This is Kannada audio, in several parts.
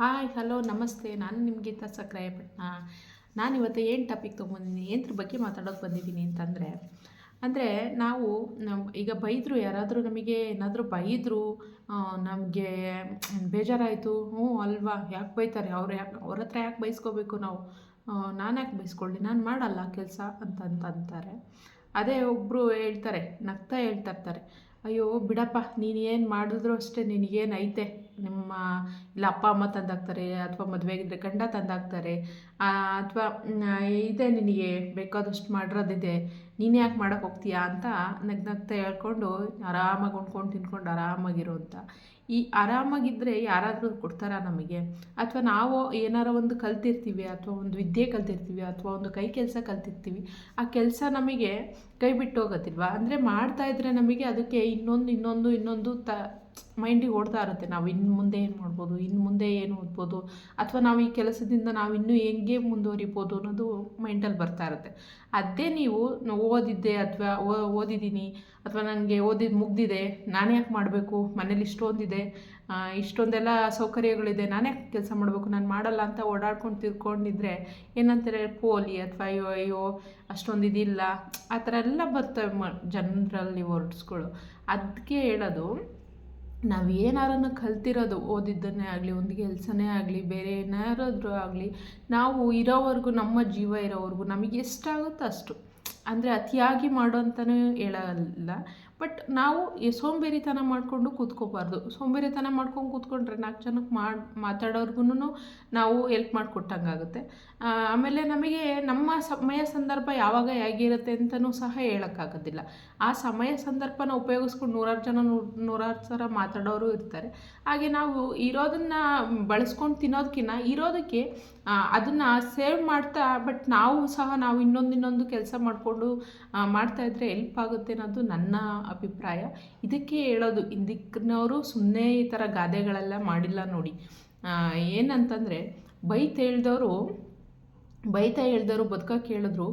ಹಾಯ್ ಹಲೋ ನಮಸ್ತೆ. ನಾನು ನಿಮಗೆ ಸಕ್ರಾಯಪಟ್ಟಣ ನಾನು ಇವತ್ತು ಏನು ಟಾಪಿಕ್ ತೊಗೊಂಡಿದ್ದೀನಿ ಏನ್ರ ಬಗ್ಗೆ ಮಾತಾಡೋಕೆ ಬಂದಿದ್ದೀನಿ ಅಂತಂದರೆ, ಅಂದರೆ ನಾವು ಈಗ ಬೈದರು ಯಾರಾದರೂ ನಮಗೆ, ಏನಾದರೂ ಬೈದರು ನಮಗೆ ಬೇಜಾರಾಯಿತು, ಹ್ಞೂ ಅಲ್ವಾ, ಯಾಕೆ ಬೈತಾರೆ, ಅವ್ರು ಯಾಕೆ, ಅವ್ರ ಹತ್ರ ಯಾಕೆ ಬೈಸ್ಕೋಬೇಕು ನಾವು? ನಾನು ಯಾಕೆ ಬೈಸ್ಕೊಳ್ಳಿ ನಾನು ಮಾಡಲ್ಲ ಕೆಲಸ ಅಂತಂತಂತಾರೆ. ಅದೇ ಒಬ್ಬರು ಹೇಳ್ತಾರೆ, ನಗ್ತಾ ಹೇಳ್ತಾ ಇರ್ತಾರೆ. ಅಯ್ಯೋ, ಬಿಡಪ್ಪ ನೀನು ಏನು ಮಾಡಿದ್ರು ಅಷ್ಟೇ ನಿನಗೇನು ಐತೆ ನಿಮ್ಮ ಇಲ್ಲ, ಅಪ್ಪ, ಅಮ್ಮ ತಂದಾಕ್ತಾರೆ, ಅಥವಾ ಮದುವೆಗಿದ್ರೆ ಗಂಡ ತಂದಾಕ್ತಾರೆ ಅಥವಾ ಇದೆ ನಿನಗೆ ಬೇಕಾದಷ್ಟು ಮಾಡಿರೋದಿದೆ, ನೀನು ಯಾಕೆ ಮಾಡೋಕ್ಕೆ ಹೋಗ್ತೀಯಾ ಅಂತ ನಗ್ನಗ್ತಾ ಹೇಳ್ಕೊಂಡು ಆರಾಮಾಗಿ ಉಂಡ್ಕೊಂಡು ತಿನ್ಕೊಂಡು ಆರಾಮಾಗಿರೋ ಅಂತ. ಈ ಆರಾಮಾಗಿದ್ದರೆ ಯಾರಾದರೂ ಕೊಡ್ತಾರಾ ನಮಗೆ? ಅಥವಾ ನಾವು ಏನಾರ ಒಂದು ಕಲ್ತಿರ್ತೀವಿ, ಅಥವಾ ಒಂದು ವಿದ್ಯೆ ಕಲ್ತಿರ್ತೀವಿ, ಅಥವಾ ಒಂದು ಕೈ ಕೆಲಸ ಕಲ್ತಿರ್ತೀವಿ, ಆ ಕೆಲಸ ನಮಗೆ ಕೈ ಬಿಟ್ಟು ಹೋಗೋದಿಲ್ವಾ ಅಂದರೆ ಇದ್ದರೆ ನಮಗೆ ಅದಕ್ಕೆ ಇನ್ನೊಂದು ಇನ್ನೊಂದು ಇನ್ನೊಂದು ತ ಮೈಂಡಿಗೆ ಓಡ್ತಾ ಇರುತ್ತೆ. ನಾವು ಇನ್ನು ಮುಂದೆ ಏನು ಮಾಡ್ಬೋದು ಇನ್ನು ಮುಂದೆ ಏನು ಓದ್ಬೋದು, ಅಥವಾ ನಾವು ಈ ಕೆಲಸದಿಂದ ನಾವು ಇನ್ನೂ ಹೆಂಗೆ ಮುಂದುವರಿಬೋದು ಅನ್ನೋದು ಮೈಂಡಲ್ಲಿ ಬರ್ತಾ ಇರುತ್ತೆ. ಅದೇ ನೀವು ಓದಿದ್ದೆ ಅಥವಾ ಓದಿದ್ದೀನಿ, ಅಥವಾ ನನಗೆ ಓದಿದ್ದು ಮುಗ್ದಿದೆ, ನಾನು ಯಾಕೆ ಮಾಡಬೇಕು? ಮನೇಲಿ ಇಷ್ಟೊಂದಿದೆ ಇಷ್ಟೊಂದೆಲ್ಲ ಸೌಕರ್ಯಗಳಿದೆ, ನಾನೇ ಕೆಲಸ ಮಾಡಬೇಕು? ನಾನು ಮಾಡಲ್ಲ ಅಂತ ಓಡಾಡ್ಕೊಂಡು ತಿರ್ಕೊಂಡಿದ್ರೆ ಏನಂತಾರೆ? ಪೋಲಿ ಅಥವಾ ಅಯ್ಯೋ ಅಯ್ಯೋ ಅಷ್ಟೊಂದು ಇದಿಲ್ಲ ಆ ಥರ ಎಲ್ಲ ಬರ್ತವೆ ಮ, ಜನರಲ್ಲಿ ವರ್ಡ್ಸ್ಗಳು. ಅದಕ್ಕೆ ಹೇಳೋದು ನಾವು ಏನಾರನ್ನು ಕಲ್ತಿರೋದು, ಓದಿದ್ದನ್ನೇ ಆಗಲಿ, ಒಂದು ಕೆಲಸನೇ ಆಗಲಿ, ಬೇರೆ ಏನಾರಾದರೂ ಆಗಲಿ, ನಾವು ಇರೋವರೆಗೂ, ನಮ್ಮ ಜೀವ ಇರೋವರೆಗೂ ನಮಗೆ ಎಷ್ಟಾಗುತ್ತೋ ಅಷ್ಟು. ಅಂದರೆ ಅತಿಯಾಗಿ ಮಾಡೋ ಅಂತಲೂ ಹೇಳಲ್ಲ. ಬಟ್ ನಾವು ಸೋಂಬೇರಿತನ ಮಾಡಿಕೊಂಡು ಕೂತ್ಕೋಬಾರ್ದು. ಸೋಂಬೇರಿತನ ಮಾಡ್ಕೊಂಡು ಕೂತ್ಕೊಂಡ್ರೆ ನಾಲ್ಕು ಜನಕ್ಕೆ ಮಾಡಿ ಮಾತಾಡೋರ್ಗು ನಾವು ಎಲ್ಪ್ ಮಾಡಿಕೊಟ್ಟಂಗಾಗುತ್ತೆ. ಆಮೇಲೆ ನಮಗೆ ನಮ್ಮ ಸಮಯ ಸಂದರ್ಭ ಯಾವಾಗ ಹೇಗಿರುತ್ತೆ ಅಂತಲೂ ಸಹ ಹೇಳೋಕ್ಕಾಗೋದಿಲ್ಲ. ಆ ಸಮಯ ಸಂದರ್ಭನ ಉಪಯೋಗಿಸ್ಕೊಂಡು ನೂರಾರು ಜನ ನೂರಾರು ಥರ ಮಾತಾಡೋರು ಇರ್ತಾರೆ. ಹಾಗೆ ನಾವು ಇರೋದನ್ನು ಬಳಸ್ಕೊಂಡು ತಿನ್ನೋದಕ್ಕಿಂತ ಇರೋದಕ್ಕೆ ಅದನ್ನು ಸೇವ್ ಮಾಡ್ತಾ, ಬಟ್ ನಾವು ಸಹ ನಾವು ಇನ್ನೊಂದು ಇನ್ನೊಂದು ಕೆಲಸ ಮಾಡಿಕೊಂಡು ಮಾಡ್ತಾಯಿದ್ರೆ ಹೆಲ್ಪ್ ಆಗುತ್ತೆ ಅನ್ನೋದು ನನ್ನ ಅಭಿಪ್ರಾಯ. ಇದಕ್ಕೆ ಹೇಳೋದು ಹಿಂದಿಕ್ನವರು ಸುಮ್ಮನೆ ಈ ಥರ ಗಾದೆಗಳೆಲ್ಲ ಮಾಡಿಲ್ಲ ನೋಡಿ. ಏನಂತಂದರೆ, ಬೈತ ಹೇಳ್ದವರು, ಬೈತಾ ಹೇಳ್ದವರು ಬದುಕೋಕೆ ಹೇಳಿದ್ರು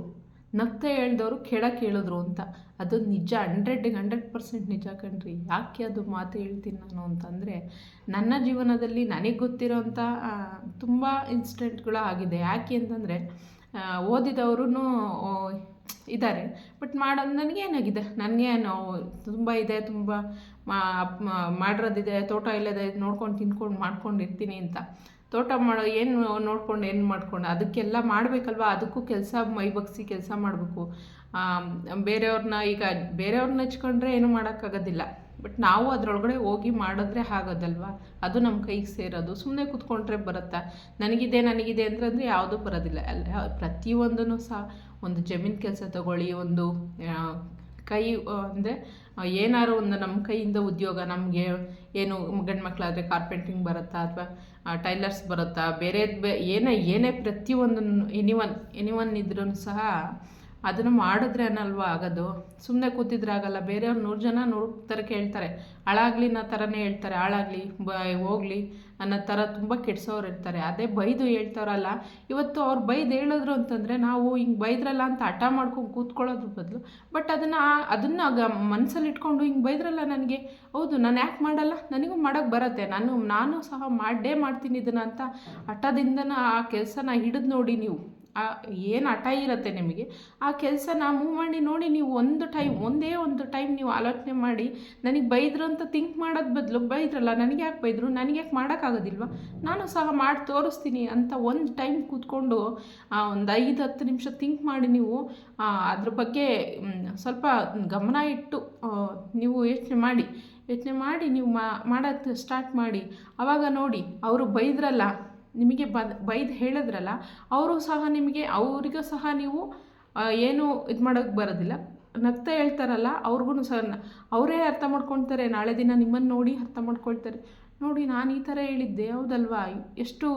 ನಗ್ತಾ ಹೇಳ್ದವರು ಕೆಳಕ್ಕೆ ಹೇಳಿದ್ರು ಅಂತ. ಅದು ನಿಜ ಹಂಡ್ರೆಡ್ಗೆ ಹಂಡ್ರೆಡ್ ಪರ್ಸೆಂಟ್ ನಿಜ ಕಣ್ರಿ. ಯಾಕೆ ಅದು ಮಾತು ಹೇಳ್ತೀನಿ ನಾನು ಅಂತಂದರೆ, ನನ್ನ ಜೀವನದಲ್ಲಿ ನನಗೆ ಗೊತ್ತಿರೋಂಥ ತುಂಬ ಇನ್ಸಿಡೆಂಟ್ಗಳು ಆಗಿದೆ. ಯಾಕೆ ಅಂತಂದರೆ ಓದಿದವರು ಇದ್ದಾರೆ. ಬಟ್ ಮಾಡೋದು ನನಗೇನಾಗಿದೆ ನನಗೇನು ತುಂಬ ಇದೆ, ತುಂಬ ಮಾಡಿರೋದಿದೆ, ತೋಟ ಇಲ್ಲದೆ ನೋಡ್ಕೊಂಡು ತಿನ್ಕೊಂಡು ಮಾಡ್ಕೊಂಡು ಇರ್ತೀನಿ ಅಂತ. ತೋಟ ಮಾಡೋ, ಏನು ನೋಡ್ಕೊಂಡು, ಏನು ಮಾಡ್ಕೊಂಡು? ಅದಕ್ಕೆಲ್ಲ ಮಾಡಬೇಕಲ್ವ? ಅದಕ್ಕೂ ಕೆಲಸ ಮೈ ಬಗ್ಸಿ ಕೆಲಸ ಮಾಡಬೇಕು. ಬೇರೆಯವ್ರನ್ನ ಈಗ ಬೇರೆಯವ್ರನ್ನ ಹಚ್ಕೊಂಡ್ರೆ ಏನೂ ಮಾಡೋಕ್ಕಾಗೋದಿಲ್ಲ. ಬಟ್ ನಾವು ಅದರೊಳಗಡೆ ಹೋಗಿ ಮಾಡಿದ್ರೆ ಆಗೋದಲ್ವ? ಅದು ನಮ್ಮ ಕೈಗೆ ಸೇರೋದು. ಸುಮ್ಮನೆ ಕೂತ್ಕೊಂಡ್ರೆ ಬರುತ್ತಾ? ನನಗಿದೆ ನನಗಿದೆ ಅಂದರೆ ಯಾವುದೂ ಬರೋದಿಲ್ಲ. ಅಲ್ಲ, ಪ್ರತಿಯೊಂದನ್ನು ಸಹ ಒಂದು ಜಮೀನು ಕೆಲಸ ತಗೊಳ್ಳಿ, ಒಂದು ಕೈ ಅಂದರೆ ಏನಾರು ಒಂದು ನಮ್ಮ ಕೈಯಿಂದ ಉದ್ಯೋಗ, ನಮಗೆ ಏನು ಗಂಡು ಮಕ್ಕಳಾದರೆ ಕಾರ್ಪೆಂಟ್ರಿಂಗ್ ಬರುತ್ತಾ ಅಥವಾ ಟೈಲರ್ಸ್ ಬರುತ್ತಾ? ಬೇರೆ, ಬೇ, ಏನೇ ಏನೇ ಪ್ರತಿಯೊಂದನ್ನು ಎನಿವನ್ ಎನಿವನ್ ಇದ್ರೂ ಸಹ ಅದನ್ನು ಮಾಡಿದ್ರೆ ಅನ್ನಲ್ವ ಆಗೋದು? ಸುಮ್ಮನೆ ಕೂತಿದ್ರೆ ಆಗಲ್ಲ. ಬೇರೆಯವ್ರು ನೂರು ಜನ ನೂರು ಥರ ಕೇಳ್ತಾರೆ. ಹಾಳಾಗ್ಲಿ ನಾ ಥರನೇ ಹೇಳ್ತಾರೆ. ಹಾಳಾಗಲಿ, ಬ, ಹೋಗಲಿ. ಅನ್ನೋ ಥರ ತುಂಬ ಕೆಡ್ಸೋರು ಇರ್ತಾರೆ. ಅದೇ ಬೈದು ಹೇಳ್ತಾರಲ್ಲ, ಇವತ್ತು ಅವ್ರು ಬೈದು ಹೇಳಿದ್ರು ಅಂತಂದರೆ ನಾವು ಹಿಂಗೆ ಬೈದ್ರಲ್ಲ ಅಂತ ಹಠ ಮಾಡ್ಕೊಂಡು ಕೂತ್ಕೊಳ್ಳೋದ್ರ ಬದಲು, ಬಟ್ ಅದನ್ನು ಅದನ್ನು ಮನಸ್ಸಲ್ಲಿ ಇಟ್ಕೊಂಡು ಹಿಂಗೆ ಬೈದ್ರಲ್ಲ ನನಗೆ, ಹೌದು, ನಾನು ಯಾಕೆ ಮಾಡಲ್ಲ? ನನಗೂ ಮಾಡೋಕ್ಕೆ ಬರುತ್ತೆ. ನಾನು ನಾನು ಸಹ ಮಾಡೇ ಮಾಡ್ತೀನಿ ಇದನ್ನು ಅಂತ ಹಠದಿಂದನ ಆ ಕೆಲಸನ ಹಿಡಿದು ನೋಡಿ ನೀವು. ಏನು ಹಠ ಇರುತ್ತೆ ನಿಮಗೆ, ಆ ಕೆಲಸನ ಮೂವ್ ಮಾಡಿ ನೋಡಿ ನೀವು ಒಂದು ಟೈಮ್ ಒಂದೇ ಒಂದು ಟೈಮ್ ನೀವು ಆಲೋಚನೆ ಮಾಡಿ, ನನಗೆ ಬೈದ್ರು ಅಂತ ಥಿಂಕ್ ಮಾಡೋದು ಬದಲು, ಬೈದ್ರಲ್ಲ, ನನಗೆ ಯಾಕೆ ಬೈದರು, ನನಗೆ ಯಾಕೆ ಮಾಡೋಕ್ಕಾಗೋದಿಲ್ವ ನಾನು ಸಹ ಮಾಡಿ ತೋರಿಸ್ತೀನಿ ಅಂತ ಒಂದು ಟೈಮ್ ಕೂತ್ಕೊಂಡು ಒಂದು ಐದು, ಹತ್ತು ನಿಮಿಷ ಥಿಂಕ್ ಮಾಡಿ ನೀವು ಅದ್ರ ಬಗ್ಗೆ ಸ್ವಲ್ಪ ಗಮನ ಇಟ್ಟು ನೀವು ಯೋಚನೆ ಮಾಡಿ ಯೋಚನೆ ಮಾಡಿ ನೀವು ಮಾಡೋಕ್ಕೆ ಸ್ಟಾರ್ಟ್ ಮಾಡಿ. ಅವಾಗ ನೋಡಿ, ಅವರು ಬೈದ್ರಲ್ಲ ನಿಮಗೆ ಬದ್, ಬೈದು ಹೇಳಿದ್ರಲ್ಲ, ಅವರು ಸಹ ನಿಮಗೆ, ಅವರಿಗೂ ಸಹ ನೀವು ಏನು ಇದು ಮಾಡೋಕ್ಕೆ ಬರೋದಿಲ್ಲ. ನಗ್ತಾ ಹೇಳ್ತಾರಲ್ಲ ಅವ್ರಿಗೂ ಸಹ ಅವರೇ ಅರ್ಥ ಮಾಡ್ಕೊಳ್ತಾರೆ. ನಾಳೆ ದಿನ ನಿಮ್ಮನ್ನು ನೋಡಿ ಅರ್ಥ ಮಾಡ್ಕೊಳ್ತಾರೆ. ನೋಡಿ, ನಾನು ಈ ಥರ ಹೇಳಿದ್ದೆ, ಹೌದಲ್ವಾ? ಎಷ್ಟು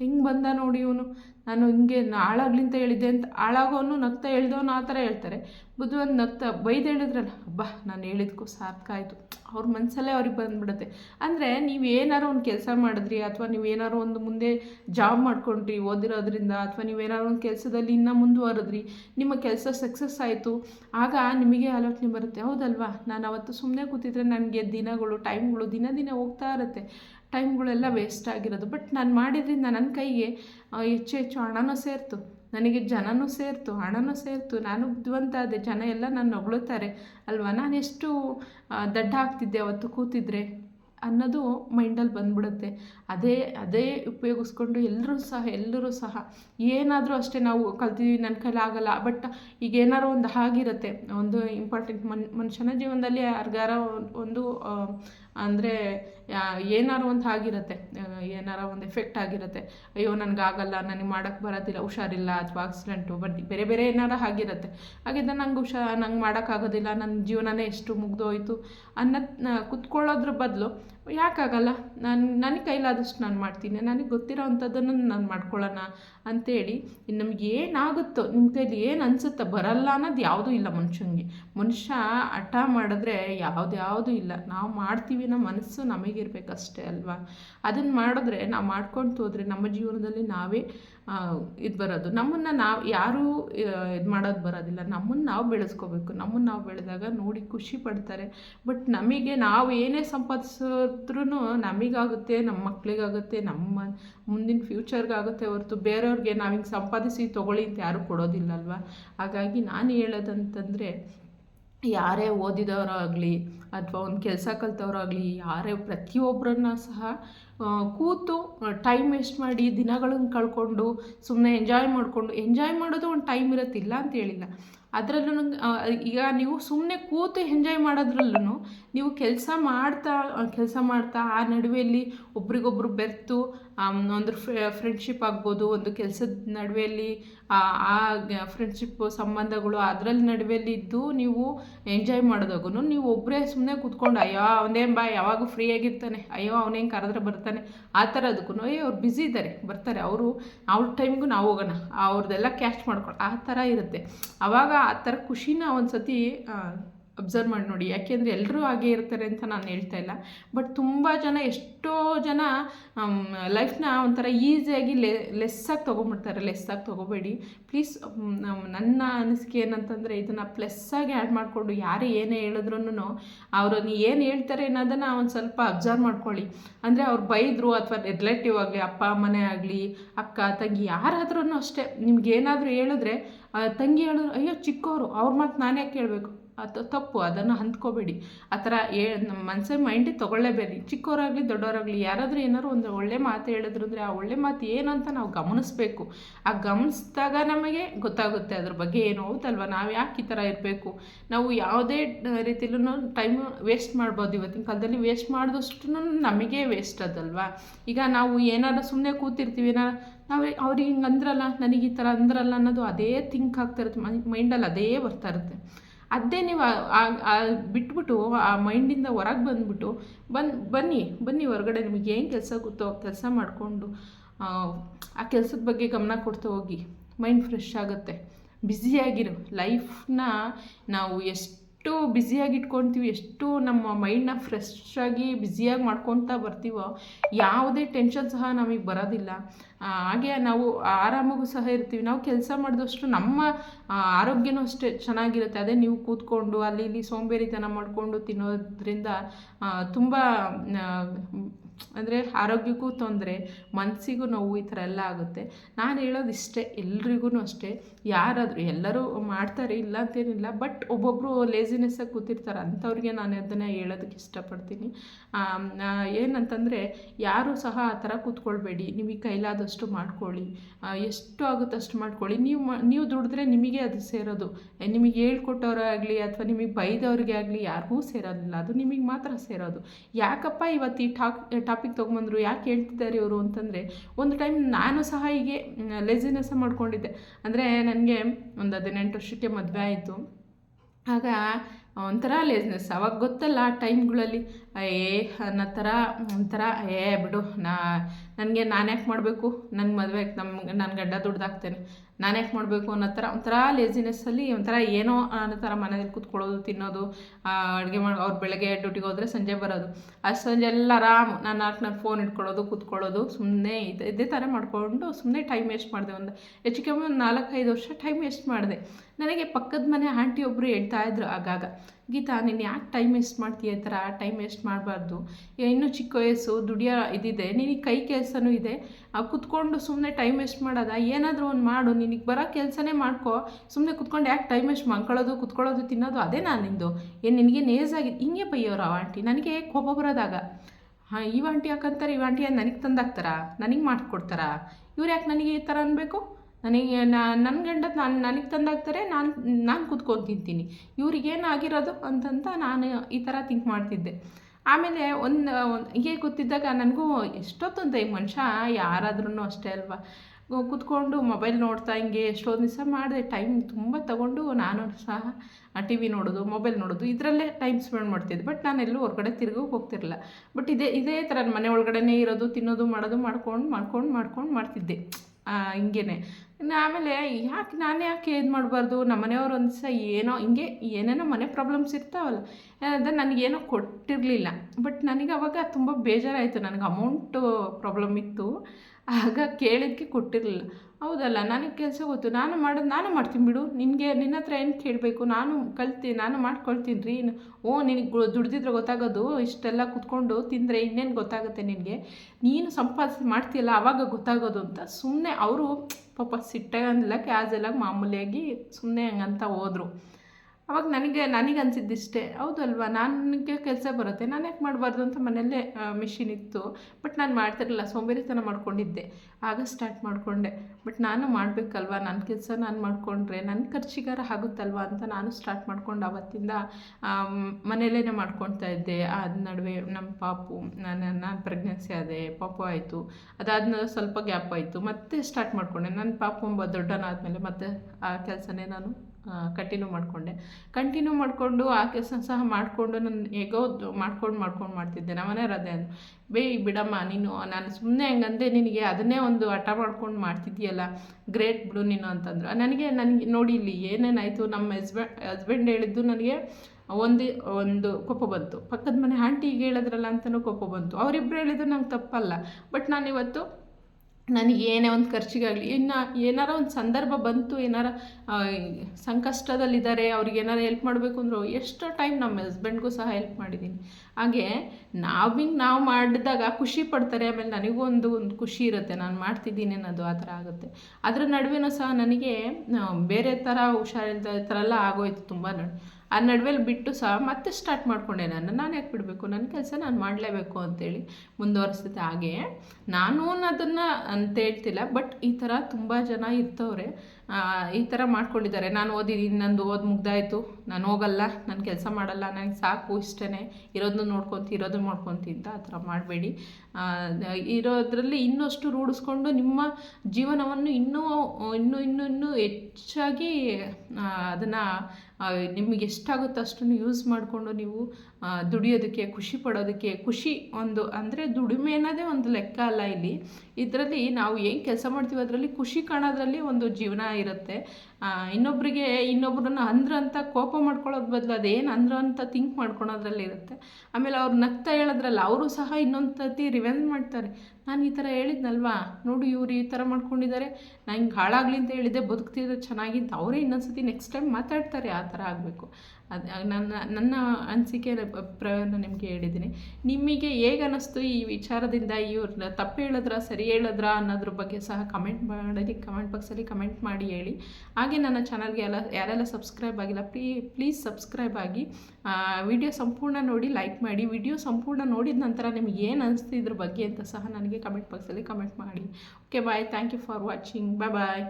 ಹೆಂಗೆ ಬಂದ ನೋಡಿ ಇವನು. ನಾನು ಹಿಂಗೆ ಹಾಳಾಗ್ಲಿಂತ ಹೇಳಿದ್ದೆ ಅಂತ, ಹಾಳಾಗೋನು ನಗ್ತಾ ಹೇಳ್ದವನು ಆ ಥರ ಹೇಳ್ತಾರೆ. ಬುದ್ಧಿವಂತ ನಗ್ತಾ ಬೈದು ಹೇಳಿದ್ರಲ್ಲ ಹಬ್ಬ ನಾನು ಹೇಳಿದ್ಕೂ ಸಾರ್ಥಕ ಆಯಿತು. ಅವ್ರ ಮನಸ್ಸಲ್ಲೇ ಅವ್ರಿಗೆ ಬಂದ್ಬಿಡುತ್ತೆ. ಅಂದರೆ ನೀವು ಏನಾರು ಒಂದು ಕೆಲಸ ಮಾಡಿದ್ರಿ ಅಥವಾ ನೀವು ಏನಾರು ಒಂದು ಮುಂದೆ ಜಾಬ್ ಮಾಡ್ಕೊಂಡ್ರಿ ಓದಿರೋದ್ರಿಂದ ಅಥವಾ ನೀವೇನಾರು ಒಂದು ಕೆಲಸದಲ್ಲಿ ಇನ್ನೂ ಮುಂದುವರೆದ್ರಿ ನಿಮ್ಮ ಕೆಲಸ ಸಕ್ಸಸ್ ಆಯಿತು, ಆಗ ನಿಮಗೆ ಆಲೋಚನೆ ಬರುತ್ತೆ. ಹೌದಲ್ವಾ? ನಾನು ಅವತ್ತು ಸುಮ್ಮನೆ ಕೂತಿದ್ರೆ ನನಗೆ ದಿನಗಳು ಟೈಮ್ಗಳು ದಿನ ದಿನ ಹೋಗ್ತಾ ಇರುತ್ತೆ. ಟೈಮ್ಗಳೆಲ್ಲ ವೇಸ್ಟ್ ಆಗಿರೋದು. ಬಟ್ ನಾನು ಮಾಡಿದ್ರಿಂದ ನನ್ನ ಕೈಗೆ ಹೆಚ್ಚು ಹೆಚ್ಚು ಹಣನೂ ಸೇರ್ತು. ನನಗೆ ಜನನೂ ಸೇರ್ತು, ಹಣನೂ ಸೇರ್ತು. ನಾನು ಬುದ್ಧಿವಂತ ಅದೇ ಜನ ಎಲ್ಲ ನಾನು ಹೊಗಳುತ್ತಾರೆ ಅಲ್ವಾ? ನಾನು ಎಷ್ಟು ದಡ್ಡ ಆಗ್ತಿದ್ದೆ ಅವತ್ತು ಕೂತಿದ್ರೆ ಅನ್ನೋದು ಮೈಂಡಲ್ಲಿ ಬಂದ್ಬಿಡುತ್ತೆ. ಅದೇ ಅದೇ ಉಪಯೋಗಿಸ್ಕೊಂಡು ಎಲ್ಲರೂ ಸಹ ಎಲ್ಲರೂ ಸಹ ಏನಾದರೂ ಅಷ್ಟೇ ನಾವು ಕಲ್ತಿದ್ದೀವಿ ನನ್ನ ಕೈಲಿ ಆಗಲ್ಲ. ಬಟ್ ಈಗ ಏನಾರು ಒಂದು ಆಗಿರುತ್ತೆ ಒಂದು ಇಂಪಾರ್ಟೆಂಟ್ ಮನ್, ಮನುಷ್ಯನ ಜೀವನದಲ್ಲಿ ಯಾರಿಗಾರ ಒಂದು ಅಂದರೆ ಏನಾರು ಒಂದು ಆಗಿರುತ್ತೆ ಏನಾರ ಒಂದು ಎಫೆಕ್ಟ್ ಆಗಿರುತ್ತೆ. ಅಯ್ಯೋ ನನಗಾಗಲ್ಲ ನನಗೆ ಮಾಡೋಕ್ಕೆ ಬರೋದಿಲ್ಲ, ಹುಷಾರಿಲ್ಲ, ಅಥವಾ ಆಕ್ಸಿಡೆಂಟು ಬಟ್ ಬೇರೆ ಬೇರೆ ಏನಾರ ಆಗಿರುತ್ತೆ ಹಾಗಿದ್ದ ನಂಗೆ ಹುಷಾ, ನಂಗೆ ಮಾಡೋಕ್ಕಾಗೋದಿಲ್ಲ ನನ್ನ ಜೀವನನೇ ಎಷ್ಟು ಮುಗ್ದೋಯ್ತು ಅನ್ನೋ ಕುತ್ಕೊಳ್ಳೋದ್ರ ಬದಲು ಯಾಕಾಗಲ್ಲ? ನಾನು ನನಗೆ ಕೈಲಾದಷ್ಟು ನಾನು ಮಾಡ್ತೀನಿ. ನನಗೆ ಗೊತ್ತಿರೋ ಅಂಥದ್ದನ್ನು ನಾನು ಮಾಡ್ಕೊಳ್ಳೋಣ ಇನ್ನು ನಮ್ಗೆ ಏನಾಗುತ್ತೋ ನಿಮ್ಮ ಕೈಲಿ ಏನು ಅನಿಸುತ್ತೋ ಬರಲ್ಲ ಅನ್ನೋದು ಯಾವುದೂ ಇಲ್ಲ ಮನುಷ್ಯನಿಗೆ. ಮನುಷ್ಯ ಹಠ ಮಾಡಿದ್ರೆ ಯಾವುದ್ಯಾವುದೂ ಇಲ್ಲ. ನಾವು ಮಾಡ್ತೀವಿ ನಮ್ಮ ಮನಸ್ಸು ನಮಗಿರ್ಬೇಕಷ್ಟೇ ಅಲ್ವಾ? ಅದನ್ನು ಮಾಡಿದ್ರೆ ನಾವು ಮಾಡ್ಕೊಂಡು ಹೋದರೆ ನಮ್ಮ ಜೀವನದಲ್ಲಿ ನಾವೇ ಇದು ಬರೋದು. ನಮ್ಮನ್ನು ನಾವು ಯಾರೂ ಇದು ಮಾಡೋದು ಬರೋದಿಲ್ಲ. ನಮ್ಮನ್ನು ನಾವು ಬೆಳೆಸ್ಕೋಬೇಕು. ನಮ್ಮನ್ನು ನಾವು ಬೆಳೆದಾಗ ನೋಡಿ ಖುಷಿ ಪಡ್ತಾರೆ. ಬಟ್ ನಮಗೆ ನಾವು ಏನೇ ಸಂಪಾದಿಸಿದ್ರೂ ನಮಗಾಗುತ್ತೆ ನಮ್ಮ ಮಕ್ಕಳಿಗಾಗುತ್ತೆ ನಮ್ಮ ಮುಂದಿನ ಫ್ಯೂಚರ್ಗಾಗುತ್ತೆ ಹೊರತು ಬೇರೆಯವ್ರಿಗೆ ನಾವು ಹಿಂಗೆ ಸಂಪಾದಿಸಿ ತೊಗೊಳ್ಳಿ ಅಂತ ಯಾರೂ ಕೊಡೋದಿಲ್ಲ ಅಲ್ವಾ ಹಾಗಾಗಿ ನಾನು ಹೇಳೋದಂತಂದರೆ, ಯಾರೇ ಓದಿದವರಾಗಲಿ ಅಥವಾ ಒಂದು ಕೆಲಸ ಕಲ್ತವ್ರಾಗಲಿ, ಯಾರೇ ಪ್ರತಿಯೊಬ್ಬರನ್ನ ಸಹ ಕೂತು ಟೈಮ್ ವೇಸ್ಟ್ ಮಾಡಿ ದಿನಗಳನ್ನು ಕಳ್ಕೊಂಡು ಸುಮ್ಮನೆ ಎಂಜಾಯ್ ಮಾಡಿಕೊಂಡು ಎಂಜಾಯ್ ಮಾಡೋದು ಒಂದು ಟೈಮ್ ಇರುತ್ತಿಲ್ಲ ಅಂತ ಹೇಳಿಲ್ಲ. ಅದರಲ್ಲೂ ಈಗ ನೀವು ಸುಮ್ಮನೆ ಕೂತು ಎಂಜಾಯ್ ಮಾಡೋದ್ರಲ್ಲೂ ನೀವು ಕೆಲಸ ಮಾಡ್ತಾ ಕೆಲಸ ಮಾಡ್ತಾ ಆ ನಡುವೆಯಲ್ಲಿ ಒಬ್ರಿಗೊಬ್ರು ಬೆರೆತು ಒಂದು ಫ್ರೆಂಡ್ಶಿಪ್ ಆಗ್ಬೋದು, ಒಂದು ಕೆಲಸದ ನಡುವೆಯಲ್ಲಿ ಆ ಫ್ರೆಂಡ್ಶಿಪ್ ಸಂಬಂಧಗಳು ಅದರಲ್ಲಿ ನಡುವೆಯಲ್ಲಿ ಇದ್ದು ನೀವು ಎಂಜಾಯ್ ಮಾಡಿದಾಗೂ ನೀವು ಒಬ್ಬರೇ ಸುಮ್ಮನೆ ಕೂತ್ಕೊಂಡು, ಅಯ್ಯೋ ಅವನೇನು ಬಾ, ಯಾವಾಗೂ ಫ್ರೀ ಆಗಿರ್ತಾನೆ, ಅಯ್ಯೋ ಅವನೇನು ಕರೆದ್ರೆ ಬರ್ತಾನೆ, ಆ ಥರದಕ್ಕೂ ಅಯ್ಯೋ ಅವ್ರು ಬ್ಯುಸಿ ಇದ್ದಾರೆ ಬರ್ತಾರೆ, ಅವರು, ಅವ್ರ ಟೈಮ್ಗೂ ನಾವು ಹೋಗೋಣ ಅವ್ರದ್ದೆಲ್ಲ ಕ್ಯಾಶ್ ಮಾಡ್ಕೊಂಡು ಆ ಥರ ಇರುತ್ತೆ. ಆವಾಗ ಆ ಥರ ಖುಷಿನ ಒಂದು ಸತಿ ಅಬ್ಸರ್ವ್ ಮಾಡಿ ನೋಡಿ. ಯಾಕೆಂದರೆ ಎಲ್ಲರೂ ಹಾಗೆ ಇರ್ತಾರೆ ಅಂತ ನಾನು ಹೇಳ್ತಾ ಇಲ್ಲ. ಬಟ್ ತುಂಬ ಜನ ಎಷ್ಟೋ ಜನ ಲೈಫ್ನ ಒಂಥರ ಈಸಿಯಾಗಿ ಲೆ ಲೆಸ್ಸಾಗಿ ತೊಗೊಂಬಿಡ್ತಾರೆ ಲೆಸ್ಸಾಗಿ ತೊಗೋಬೇಡಿ. ಪ್ಲೀಸ್ ನನ್ನ ಅನಿಸಿಕೆ ಏನಂತಂದರೆ ಇದನ್ನು ಪ್ಲಸ್ಸಾಗಿ ಆ್ಯಡ್ ಮಾಡಿಕೊಂಡು ಯಾರೇ ಏನೇ ಹೇಳಿದ್ರು ಅವರು ನೀವು ಏನು ಹೇಳ್ತಾರೆ ಅನ್ನೋದನ್ನು ಒಂದು ಸ್ವಲ್ಪ ಅಬ್ಸರ್ವ್ ಮಾಡ್ಕೊಳ್ಳಿ. ಅಂದರೆ ಅವ್ರು ಬೈದರು ಅಥವಾ ರಿಲೇಟಿವ್ ಆಗಲಿ, ಅಪ್ಪ, ಅಮ್ಮನೇ ಆಗಲಿ, ಅಕ್ಕ, ತಂಗಿ ಯಾರಾದ್ರೂ ಅಷ್ಟೇ. ನಿಮ್ಗೆ ಏನಾದರೂ ಹೇಳಿದ್ರೆ ತಂಗಿ ಹೇಳಿದ್ರು, ಅಯ್ಯೋ ಚಿಕ್ಕವರು ಅವ್ರ ಮಾತು ನಾನೇ ಕೇಳಬೇಕು ಅದು ತಪ್ಪು, ಅದನ್ನು ಹಂತ್ಕೋಬೇಡಿ. ಆ ಥರ ಏ, ನಮ್ಮ ಮನಸ್ಸೇ ಮೈಂಡಿಗೆ ತೊಗೊಳ್ಳೇಬೇಡಿ. ಚಿಕ್ಕವರಾಗಲಿ ದೊಡ್ಡವರಾಗಲಿ ಯಾರಾದರೂ ಏನಾದ್ರು ಒಂದು ಒಳ್ಳೆ ಮಾತು ಹೇಳಿದ್ರು ಅಂದರೆ ಆ ಒಳ್ಳೆ ಮಾತು ಏನು ಅಂತ ನಾವು ಗಮನಿಸ್ಬೇಕು. ಆ ಗಮನಿಸಿದಾಗ ನಮಗೆ ಗೊತ್ತಾಗುತ್ತೆ ಅದ್ರ ಬಗ್ಗೆ ಏನು, ಹೌದಲ್ವ? ನಾವು ಯಾಕೆ ಈ ಥರ ಇರಬೇಕು? ನಾವು ಯಾವುದೇ ರೀತಿಲೂ ಟೈಮ್ ವೇಸ್ಟ್ ಮಾಡ್ಬೋದು. ಇವತ್ತಿನ ಕಾಲದಲ್ಲಿ ವೇಸ್ಟ್ ಮಾಡಿದಷ್ಟು ನಮಗೆ ವೇಸ್ಟ್ ಅದಲ್ವಾ? ಈಗ ನಾವು ಏನಾದ್ರು ಸುಮ್ಮನೆ ಕೂತಿರ್ತೀವಿ, ಏನಾರು ನಾವು ಅವ್ರಿಗೆ ಹಿಂಗೆ ಅಂದ್ರಲ್ಲ, ನನಗೆ ಈ ಥರ ಅಂದ್ರಲ್ಲ ಅನ್ನೋದು ಅದೇ ಥಿಂಕ್ ಆಗ್ತಾ ಇರುತ್ತೆ. ಮೈಂಡಲ್ಲಿ ಅದೇ ಬರ್ತಾ ಇರುತ್ತೆ. ಅದೇ ನೀವು ಬಿಟ್ಬಿಟ್ಟು, ಆ ಮೈಂಡಿಂದ ಹೊರಗೆ ಬಂದ್ಬಿಟ್ಟು ಬಂದು ಬನ್ನಿ ಬನ್ನಿ ಹೊರಗಡೆ ನಿಮಗೆ ಏನು ಕೆಲಸ ಗೊತ್ತೋ ಕೆಲಸ ಮಾಡಿಕೊಂಡು, ಆ ಕೆಲಸದ ಬಗ್ಗೆ ಗಮನ ಕೊಡ್ತಾ ಹೋಗಿ. ಮೈಂಡ್ ಫ್ರೆಶ್ ಆಗುತ್ತೆ. ಬ್ಯುಸಿಯಾಗಿರು ಲೈಫ್ನ ನಾವು ಎಷ್ಟು ಬ್ಯುಸಿಯಾಗಿ ಇಟ್ಕೊತೀವಿ, ಎಷ್ಟು ನಮ್ಮ ಮೈಂಡ್ನ ಫ್ರೆಶ್ ಆಗಿ ಬ್ಯುಸಿಯಾಗಿ ಮಾಡ್ಕೊತಾ ಬರ್ತೀವೋ, ಯಾವುದೇ ಟೆನ್ಷನ್ ಸಹ ನಮಗೆ ಬರೋದಿಲ್ಲ. ಹಾಗೆ ನಾವು ಆರಾಮಾಗೂ ಸಹ ಇರ್ತೀವಿ. ನಾವು ಕೆಲಸ ಮಾಡಿದಷ್ಟು ನಮ್ಮ ಆರೋಗ್ಯನೂ ಅಷ್ಟೇ ಚೆನ್ನಾಗಿರುತ್ತೆ. ಅದೇ ನೀವು ಕೂತ್ಕೊಂಡು ಅಲ್ಲಿ ಇಲ್ಲಿ ಸೋಂಬೇರಿತನ ಮಾಡಿಕೊಂಡು ತಿನ್ನೋದ್ರಿಂದ ತುಂಬ ಅಂದರೆ ಆರೋಗ್ಯಕ್ಕೂ ತೊಂದರೆ ಮನಸ್ಸಿಗೂ ನೋವು ಈ ಥರ ಎಲ್ಲ ಆಗುತ್ತೆ. ನಾನು ಹೇಳೋದು ಇಷ್ಟೇ, ಎಲ್ರಿಗೂ ಅಷ್ಟೇ. ಯಾರಾದರೂ, ಎಲ್ಲರೂ ಮಾಡ್ತಾರೆ, ಇಲ್ಲ ಅಂತೇನಿಲ್ಲ, ಬಟ್ ಒಬ್ಬೊಬ್ಬರು ಲೇಸಿನೆಸ್ಸಾಗಿ ಕೂತಿರ್ತಾರೆ. ಅಂಥವ್ರಿಗೆ ನಾನು ಅದನ್ನು ಹೇಳೋದಕ್ಕೆ ಇಷ್ಟಪಡ್ತೀನಿ. ಏನಂತಂದರೆ, ಯಾರೂ ಸಹ ಆ ಥರ ಕೂತ್ಕೊಳ್ಬೇಡಿ. ನಿಮಗೆ ಕೈಲಾದಷ್ಟು ಮಾಡ್ಕೊಳ್ಳಿ. ಎಷ್ಟು ಆಗುತ್ತೆ ಅಷ್ಟು ಮಾಡ್ಕೊಳ್ಳಿ. ನೀವು ನೀವು ದುಡಿದ್ರೆ ನಿಮಗೆ ಅದು ಸೇರೋದು. ನಿಮಗೆ ಹೇಳ್ಕೊಟ್ಟವರಾಗಲಿ ಅಥವಾ ನಿಮಗೆ ಬೈದವ್ರಿಗೆ ಆಗಲಿ ಯಾರಿಗೂ ಸೇರೋದಿಲ್ಲ. ಅದು ನಿಮಗೆ ಮಾತ್ರ ಸೇರೋದು. ಯಾಕಪ್ಪ ಇವತ್ತು ಈ ಟಾಕ್ ಟಾಪಿಕ್ ತೊಗೊಂಬಂದರು ಯಾಕೆ ಹೇಳ್ತಿದ್ದಾರೆ ಇವರು ಅಂತಂದರೆ, ಒಂದು ಟೈಮ್ ನಾನು ಸಹ ಹೀಗೆ ಲೆಸಿನೆಸ್ ಮಾಡ್ಕೊಂಡಿದ್ದೆ. ಅಂದರೆ ನನಗೆ ಒಂದು ಹದಿನೆಂಟು ವರ್ಷಕ್ಕೆ ಮದುವೆ ಆಯಿತು. ಆಗ ಒಂಥರ ಲೇಸ್ನೆಸ್ ಅವಾಗ ಗೊತ್ತಲ್ಲ ಆ ಟೈಮ್ಗಳಲ್ಲಿ ಏ, ಅನ್ನೋ ಥರ, ಒಂಥರ, ಏ, ಬಿಡು, ನಾ, ನನಗೆ ನಾನು ಯಾಕೆ ಮಾಡಬೇಕು? ನನ್ನ ಮದುವೆ ನಮ್ಮ ನನ್ನ ಗಡ್ಡ ದುಡ್ದಾಕ್ತೇನೆ. ನಾನು ಯಾಕೆ ಮಾಡಬೇಕು ಅನ್ನೋ ಥರ ಒಂಥರ ಲೇಸಿನೆಸ್ಸಲ್ಲಿ ಒಂಥರ ಏನೋ ಅನ್ನೋ ಥರ ಮನೆಯಲ್ಲಿ ಕೂತ್ಕೊಳ್ಳೋದು, ತಿನ್ನೋದು ಅಡುಗೆ ಮಾಡಿ, ಅವ್ರು ಬೆಳಗ್ಗೆ ಡ್ಯೂಟಿಗೆ ಹೋದರೆ ಸಂಜೆ ಬರೋದು. ಅಷ್ಟು ಸಂಜೆ ಎಲ್ಲ ಆರಾಮ್ ನಾನು ನಾಲ್ಕು ಫೋನ್ ಇಟ್ಕೊಳ್ಳೋದು ಕೂತ್ಕೊಳ್ಳೋದು ಸುಮ್ಮನೆ ಇದು, ಇದೇ ಥರ ಮಾಡಿಕೊಂಡು ಸುಮ್ಮನೆ ಟೈಮ್ ವೇಸ್ಟ್ ಮಾಡಿದೆ. ಒಂದು ಹೆಚ್ಚು ಕಮ್ಮಿ ಒಂದು ನಾಲ್ಕೈದು ವರ್ಷ ಟೈಮ್ ವೇಸ್ಟ್ ಮಾಡಿದೆ. ನನಗೆ ಪಕ್ಕದ ಮನೆ ಆಂಟಿ ಒಬ್ಬರು ಹೇಳ್ತಾ ಇದ್ರು ಆಗಾಗ. ಗೀತಾ, ನೀನು ಯಾಕೆ ಟೈಮ್ ವೇಸ್ಟ್ ಮಾಡ್ತೀಯ ಈ ಥರ? ಟೈಮ್ ವೇಸ್ಟ್ ಮಾಡಬಾರ್ದು. ಇನ್ನೂ ಚಿಕ್ಕ ವಯಸ್ಸು, ದುಡಿಯೋ ಇದಿದೆ. ನಿನಗೆ ಕೈ ಕೆಲಸನೂ ಇದೆ. ಕುತ್ಕೊಂಡು ಸುಮ್ಮನೆ ಟೈಮ್ ವೇಸ್ಟ್ ಮಾಡೋದ? ಏನಾದರೂ ಒಂದು ಮಾಡು. ನಿನಗೆ ಬರೋ ಕೆಲಸನೇ ಮಾಡ್ಕೊ. ಸುಮ್ಮನೆ ಕುತ್ಕೊಂಡು ಯಾಕೆ ಟೈಮ್ ವೇಸ್ಟ್ ಮಾಡ್ಕೊಳ್ಳೋದು, ಕುತ್ಕೊಳ್ಳೋದು, ತಿನ್ನೋದು? ಅದೇ ನಾನು ನಿಂದು. ಏನು ನಿನಗೆ ನೇಜ್ ಆಗಿದೆ ಹಿಂಗೆ ಬೈಯೋರು ಆ ಆಂಟಿ. ನನಗೆ ಕೋಪ ಬರೋದಾಗ. ಹಾಂ, ಈ ಆಂಟಿ ಯಾಕಂತಾರೆ? ಈ ಆಂಟಿ ನನಗೆ ತಂದಾಗ್ತಾರಾ ನನಗೆ ಮಾಡಿಕೊಡ್ತಾರಾ? ಇವ್ರು ಯಾಕೆ ನನಗೆ ಈ ಥರ ಅನ್ಬೇಕು? ನನಗೆ ನನ್ನ ಗಂಡ ನಾನು, ನನಗೆ ತಂದಾಗ್ತಾರೆ ನಾನು ನಾನು ಕುತ್ಕೊಂಡು ತಿಂತೀನಿ. ಇವ್ರಿಗೇನಾಗಿರೋದು ಅಂತಂತ ನಾನು ಈ ಥರ ಥಿಂಕ್ ಮಾಡ್ತಿದ್ದೆ. ಆಮೇಲೆ ಒಂದು ಹೀಗೆ ಕೂತಿದ್ದಾಗ ನನಗೂ ಎಷ್ಟೊತ್ತಂತ ಈ ಮನುಷ್ಯ ಯಾರಾದ್ರೂ ಅಷ್ಟೇ ಅಲ್ವಾ? ಕುತ್ಕೊಂಡು ಮೊಬೈಲ್ ನೋಡ್ತಾ ಹಿಂಗೆ ಎಷ್ಟೊಂದು ದಿವಸ ಮಾಡಿದೆ ಟೈಮ್ ತುಂಬ ತಗೊಂಡು ನಾನು ಸಹ ಟಿ ವಿ ನೋಡೋದು ಮೊಬೈಲ್ ನೋಡೋದು, ಇದರಲ್ಲೇ ಟೈಮ್ ಸ್ಪೆಂಡ್ ಮಾಡ್ತಿದ್ದೆ. ಬಟ್ ನಾನು ಎಲ್ಲೂ ಹೊರಗಡೆ ತಿರುಗೋಕೆ ಹೋಗ್ತಿರಲಿಲ್ಲ. ಬಟ್ ಇದೇ ಇದೇ ಥರ ಮನೆ ಒಳಗಡೆನೇ ಇರೋದು, ತಿನ್ನೋದು, ಮಾಡೋದು, ಮಾಡ್ಕೊಂಡು ಮಾಡ್ಕೊಂಡು ಮಾಡ್ಕೊಂಡು ಮಾಡ್ತಿದ್ದೆ. ಹಿಂಗೇ ಆಮೇಲೆ ಯಾಕೆ ನಾನು ಯಾಕೆ ಇದು ಮಾಡಬಾರ್ದು? ನಮ್ಮ ಮನೆಯವ್ರು ಒಂದು ದಿವಸ ಏನೋ, ಹಿಂಗೆ ಏನೇನೋ ಮನೆ ಪ್ರಾಬ್ಲಮ್ಸ್ ಇರ್ತಾವಲ್ಲ ಅದು ನನಗೇನೋ ಕೊಟ್ಟಿರಲಿಲ್ಲ. ಬಟ್ ನನಗೆ ಅವಾಗ ತುಂಬ ಬೇಜಾರಾಯಿತು. ನನಗೆ ಅಮೌಂಟು ಪ್ರಾಬ್ಲಮ್ ಇತ್ತು. ಆಗ ಕೇಳಿದ್ದಕ್ಕೆ ಕೊಟ್ಟಿರಲಿಲ್ಲ. ಹೌದಲ್ಲ, ನನಗೆ ಕೆಲಸ ಗೊತ್ತು. ನಾನು ಮಾಡೋದು, ನಾನು ಮಾಡ್ತೀನಿ ಬಿಡು. ನಿನಗೆ, ನಿನ್ನ ಹತ್ರ ಏನು ಕೇಳಬೇಕು? ನಾನು ಕಲ್ತಿ, ನಾನು ಮಾಡ್ಕೊಳ್ತೀನಿ ರೀ. ಓ, ನಿನಗೆ ದುಡ್ದಿದ್ರೆ ಗೊತ್ತಾಗೋದು. ಇಷ್ಟೆಲ್ಲ ಕುತ್ಕೊಂಡು ತಿಂದರೆ ಇನ್ನೇನು ಗೊತ್ತಾಗುತ್ತೆ ನಿನಗೆ? ನೀನು ಸಂಪಾದಿಸಿ ಮಾಡ್ತೀಯಲ್ಲ ಆವಾಗ ಗೊತ್ತಾಗೋದು ಅಂತ. ಸುಮ್ಮನೆ ಅವರು ಪಾಪ ಸಿಟ್ಟಾಗಂದಿಲ್ಲ ಆಗಿ ಮಾಮೂಲಿಯಾಗಿ ಸುಮ್ಮನೆ ಹಂಗಂತ ಹೋದರು. ಅವಾಗ ನನಗೆ ನನಗೆ ಅನಿಸಿದ್ದಿಷ್ಟೇ ಹೌದಲ್ವಾ? ನನಗೆ ಕೆಲಸ ಬರುತ್ತೆ. ನಾನು ಯಾಕೆ ಮಾಡಬಾರ್ದು ಅಂತ ಮನೆಯಲ್ಲೇ ಮಿಷಿನ್ ಇತ್ತು. ಬಟ್ ನಾನು ಮಾಡ್ತಿರಲಿಲ್ಲ. ಸೋಂಬೇರಿತನ ಮಾಡ್ಕೊಂಡಿದ್ದೆ. ಆಗ ಸ್ಟಾರ್ಟ್ ಮಾಡಿಕೊಂಡೆ. ಬಟ್ ನಾನು ಮಾಡಬೇಕಲ್ವ? ನನ್ನ ಕೆಲಸ ನಾನು ಮಾಡಿಕೊಂಡ್ರೆ ನನ್ನ ಖರ್ಚಿಗಾರ ಆಗುತ್ತಲ್ವ ಅಂತ ನಾನು ಸ್ಟಾರ್ಟ್ ಮಾಡ್ಕೊಂಡು ಆವತ್ತಿಂದ ಮನೆಯಲ್ಲೇ ಮಾಡ್ಕೊಳ್ತಾ ಇದ್ದೆ. ಅದ ನಡುವೆ ನಮ್ಮ ಪಾಪು, ನಾನು ನಾನು ಪ್ರೆಗ್ನೆನ್ಸಿ ಆದೆ. ಪಾಪು ಆಯಿತು. ಅದಾದ ಸ್ವಲ್ಪ ಗ್ಯಾಪ್ ಆಯಿತು. ಮತ್ತೆ ಸ್ಟಾರ್ಟ್ ಮಾಡಿಕೊಂಡೆ. ನನ್ನ ಪಾಪು ಒಬ್ಬ ದೊಡ್ಡನಾದಮೇಲೆ ಮತ್ತೆ ಆ ಕೆಲಸನೇ ನಾನು ಕಂಟಿನ್ಯೂ ಮಾಡಿಕೊಂಡೆ. ಕಂಟಿನ್ಯೂ ಮಾಡಿಕೊಂಡು ಆ ಕೆಲಸ ಸಹ ಮಾಡಿಕೊಂಡು ನಾನು ಹೇಗೋ ಮಾಡ್ಕೊಂಡು ಮಾಡ್ಕೊಂಡು ಮಾಡ್ತಿದ್ದೆ. ನಮ್ಮನೆಯವ್ರು ಅದೇ ಬೇಯ್ ಬಿಡಮ್ಮ, ನೀನು, ನಾನು ಸುಮ್ಮನೆ ಹಂಗಂದೆ ನಿನಗೆ ಅದನ್ನೇ ಒಂದು ಹಠ ಮಾಡ್ಕೊಂಡು ಮಾಡ್ತಿದ್ದೀಯಲ್ಲ ಗ್ರೇಟ್ ಬಿಡು ನೀನು ಅಂತಂದ್ರು. ನನಗೆ ನನಗೆ ನೋಡಿ ಇಲ್ಲಿ ಏನೇನಾಯಿತು, ನಮ್ಮ ಹಸ್ಬೆಂಡ್ ಹಸ್ಬೆಂಡ್ ಹೇಳಿದ್ದು ನನಗೆ ಒಂದು ಒಂದು ಕೋಪ ಬಂತು. ಪಕ್ಕದ ಮನೆ ಆಂಟಿಗೆ ಹೇಳಿದ್ರಲ್ಲ ಅಂತಲೂ ಕೋಪ ಬಂತು. ಅವರಿಬ್ಬರು ಹೇಳಿದ್ರು ನಂಗೆ ತಪ್ಪಲ್ಲ. ಬಟ್ ನಾನಿವತ್ತು ನನಗೆ ಏನೇ ಒಂದು ಖರ್ಚಿಗಾಗಲಿ, ಇನ್ನು ಏನಾರ ಒಂದು ಸಂದರ್ಭ ಬಂತು, ಏನಾರ ಸಂಕಷ್ಟದಲ್ಲಿದ್ದಾರೆ, ಅವ್ರಿಗೆ ಏನಾರ ಹೆಲ್ಪ್ ಮಾಡಬೇಕು ಅಂದರು ಎಷ್ಟೋ ಟೈಮ್ ನಮ್ಮ ಹಸ್ಬೆಂಡ್ಗೂ ಸಹ ಹೆಲ್ಪ್ ಮಾಡಿದ್ದೀನಿ ಹಾಗೆ ನಾವು ಹಿಂಗೆ ನಾವು ಮಾಡಿದಾಗ ಖುಷಿ ಪಡ್ತಾರೆ, ಆಮೇಲೆ ನನಗೂ ಒಂದು ಒಂದು ಖುಷಿ ಇರುತ್ತೆ, ನಾನು ಮಾಡ್ತಿದ್ದೀನಿ ಅನ್ನೋದು ಆ ಥರ ಆಗುತ್ತೆ. ಅದರ ನಡುವೆನೂ ಸಹ ನನಗೆ ಬೇರೆ ಥರ ಹುಷಾರಿಲ್ಲದ ಥರ ಎಲ್ಲ ಆಗೋಯ್ತು ತುಂಬ ಆ ನಡುವೆಲಿ ಬಿಟ್ಟು ಸಹ ಮತ್ತೆ ಸ್ಟಾರ್ಟ್ ಮಾಡಿಕೊಂಡೆ ನಾನು. ನಾನು ಯಾಕೆ ಬಿಡಬೇಕು? ನನ್ನ ಕೆಲಸ ನಾನು ಮಾಡಲೇಬೇಕು ಅಂತೇಳಿ ಮುಂದುವರಿಸಿದೆ ಹಾಗೆ. ನಾನು ಅದನ್ನು ಅಂತ ಹೇಳ್ತಿಲ್ಲ ಬಟ್ ಈ ಥರ ತುಂಬ ಜನ ಇರ್ತವ್ರೆ. ಈ ಥರ ಮಾಡ್ಕೊಂಡಿದ್ದಾರೆ. ನಾನು ಓದಿದ್ದೀನಿ ನಂದು ಓದಿ ಮುಗ್ದಾಯಿತು. ನಾನು ಹೋಗಲ್ಲ, ನಾನು ಕೆಲಸ ಮಾಡಲ್ಲ ನನಗೆ ಸಾಕು ಇಷ್ಟೇ ಇರೋದನ್ನು ನೋಡ್ಕೊತಿ ಇರೋದನ್ನು ಮಾಡ್ಕೊತಿ ಅಂತ ಆ ಥರ ಮಾಡಬೇಡಿ. ಇರೋದ್ರಲ್ಲಿ ಇನ್ನಷ್ಟು ರೂಢಿಸ್ಕೊಂಡು ನಿಮ್ಮ ಜೀವನವನ್ನು ಇನ್ನೂ ಇನ್ನೂ ಇನ್ನೂ ಇನ್ನೂ ಹೆಚ್ಚಾಗಿ ಅದನ್ನು ನಿಮಗೆ ಎಷ್ಟಾಗುತ್ತೋ ಅಷ್ಟನ್ನು ಯೂಸ್ ಮಾಡಿಕೊಂಡು ನೀವು ದುಡಿಯೋದಕ್ಕೆ, ಖುಷಿ ಪಡೋದಕ್ಕೆ, ಖುಷಿ ಒಂದು ಅಂದರೆ ದುಡಿಮೆ ಅನ್ನೋದೇ ಒಂದು ಲೆಕ್ಕ ಅಲ್ಲ ಇಲ್ಲಿ. ಇದರಲ್ಲಿ ನಾವು ಏನು ಕೆಲಸ ಮಾಡ್ತೀವಿ ಅದರಲ್ಲಿ ಖುಷಿ ಕಾಣೋದ್ರಲ್ಲಿ ಒಂದು ಜೀವನ ಇರುತ್ತೆ. ಇನ್ನೊಬ್ಬರಿಗೆ ಇನ್ನೊಬ್ಬರನ್ನ ಅಂದ್ರ ಅಂತ ಕೋಪ ಮಾಡ್ಕೊಳ್ಳೋದು ಬದಲು ಅದೇನು ಅಂದ್ರ ಅಂತ ಥಿಂಕ್ ಮಾಡ್ಕೊಳೋದ್ರಲ್ಲಿ ಇರುತ್ತೆ. ಆಮೇಲೆ ಅವ್ರು ನಗ್ತಾ ಹೇಳೋದ್ರಲ್ಲ, ಅವರು ಸಹ ಇನ್ನೊಂದು ರಿವೆಂಜ್ ಮಾಡ್ತಾರೆ. ನಾನು ಈ ಥರ ಹೇಳಿದ್ನಲ್ವಾ? ನೋಡು ಇವ್ರು ಈ ಥರ ಮಾಡ್ಕೊಂಡಿದ್ದಾರೆ ನಂಗೆ ಹಾಳಾಗಲಿ ಅಂತ ಹೇಳಿದ್ದೆ, ಬದುಕ್ತಿದ್ರೆ ಚೆನ್ನಾಗಿತ್ತು ಅವರೇ ಇನ್ನೊಂದು ಸತಿ ನೆಕ್ಸ್ಟ್ ಟೈಮ್ ಮಾತಾಡ್ತಾರೆ, ಆ ಥರ ಆಗಬೇಕು. ಅದು ನನ್ನ ನನ್ನ ಅನಿಸಿಕೆ ಪ್ರಯೋಜನ ನಿಮಗೆ ಹೇಳಿದ್ದೀನಿ. ನಿಮಗೆ ಹೇಗೆ ಅನ್ನಿಸ್ತು ಈ ವಿಚಾರದಿಂದ? ಇವ್ರನ್ನ ತಪ್ಪು ಹೇಳಿದ್ರ, ಸರಿ ಹೇಳಿದ್ರ ಅನ್ನೋದ್ರ ಬಗ್ಗೆ ಸಹ ಕಮೆಂಟ್ ಮಾಡಿ, ಕಮೆಂಟ್ ಬಾಕ್ಸಲ್ಲಿ ಕಮೆಂಟ್ ಮಾಡಿ ಹೇಳಿ. ಹಾಗೆ ನನ್ನ ಚಾನಲ್ಗೆ ಎಲ್ಲ, ಯಾರೆಲ್ಲ ಸಬ್ಸ್ಕ್ರೈಬ್ ಆಗಿಲ್ಲ, ಪ್ಲೀ, ಪ್ಲೀಸ್ ಸಬ್ಸ್ಕ್ರೈಬ್ ಆಗಿ ವಿಡಿಯೋ ಸಂಪೂರ್ಣ ನೋಡಿ ಲೈಕ್ ಮಾಡಿ. ವಿಡಿಯೋ ಸಂಪೂರ್ಣ ನೋಡಿದ ನಂತರ ನಿಮ್ಗೆ ಏನು ಅನಿಸ್ತು ಇದ್ರ ಬಗ್ಗೆ ಅಂತ ಸಹ ನನಗೆ ಕಮೆಂಟ್ ಬಾಕ್ಸಲ್ಲಿ ಕಮೆಂಟ್ ಮಾಡಿ. Okay, bye. Thank you for watching. Bye bye.